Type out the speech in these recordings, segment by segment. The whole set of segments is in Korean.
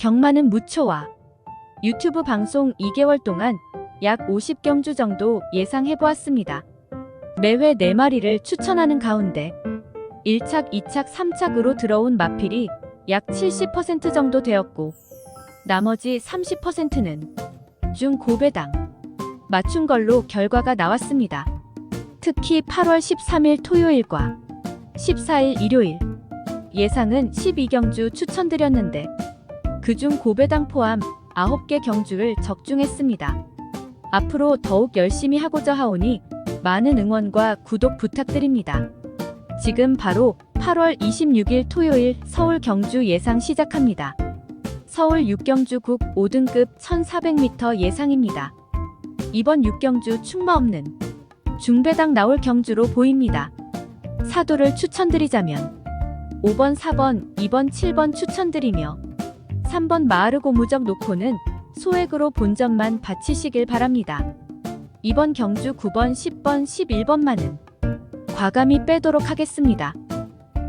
경마는 무초와 유튜브 방송 2개월 동안 약 50경주 정도 예상해보았습니다. 매회 4마리를 추천하는 가운데 1착, 2착, 3착으로 들어온 마필이 약 70% 정도 되었고 나머지 30%는 중 고배당 맞춘 걸로 결과가 나왔습니다. 특히 8월 13일 토요일과 14일 일요일 예상은 12경주 추천드렸는데 그중 고배당 포함 9개 경주를 적중했습니다. 앞으로 더욱 열심히 하고자 하오니 많은 응원과 구독 부탁드립니다. 지금 바로 8월 26일 토요일 서울 경주 예상 시작합니다. 서울 6경주 국 5등급 1400m 예상입니다. 이번 6경주 충마 없는 중배당 나올 경주로 보입니다. 사도를 추천드리자면 5번, 4번, 2번, 7번 추천드리며 3번 마하르고 무적 놓고는 소액으로 본전만 바치시길 바랍니다. 이번 경주 9번, 10번, 11번만은 과감히 빼도록 하겠습니다.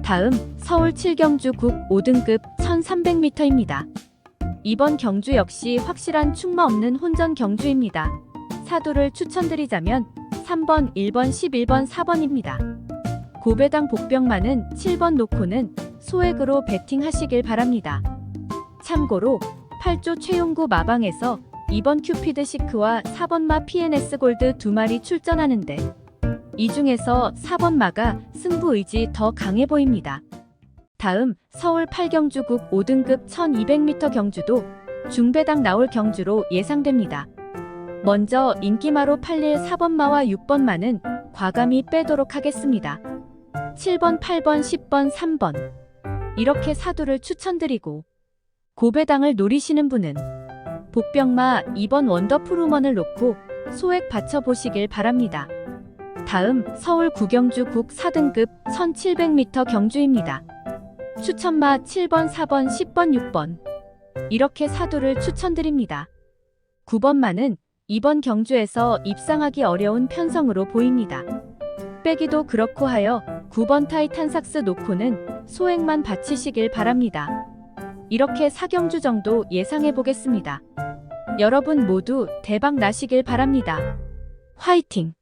다음 서울 7경주 국 5등급 1300m입니다. 이번 경주 역시 확실한 충마 없는 혼전 경주입니다. 사도를 추천드리자면 3번, 1번, 11번, 4번입니다. 고배당 복병만은 7번 놓고는 소액으로 베팅하시길 바랍니다. 참고로 8조 최용구 마방에서 2번 큐피드 시크와 4번 마 PNS 골드 두 마리 출전하는데 이 중에서 4번 마가 승부 의지 더 강해 보입니다. 다음 서울 8경주국 5등급 1200m 경주도 중배당 나올 경주로 예상됩니다. 먼저 인기마로 팔릴 4번 마와 6번 마는 과감히 빼도록 하겠습니다. 7번, 8번, 10번, 3번 이렇게 사두를 추천드리고 고배당을 노리시는 분은 복병마 2번 원더풀 우먼을 놓고 소액 받쳐보시길 바랍니다. 다음 서울 구경주 국 4등급 1700m 경주입니다. 추천마 7번, 4번, 10번, 6번 이렇게 사두를 추천드립니다. 9번마는 이번 경주에서 입상하기 어려운 편성으로 보입니다. 빼기도 그렇고 하여 9번 타이 탄삭스 놓고는 소액만 바치시길 바랍니다. 이렇게 4경주 정도 예상해 보겠습니다. 여러분 모두 대박 나시길 바랍니다. 화이팅!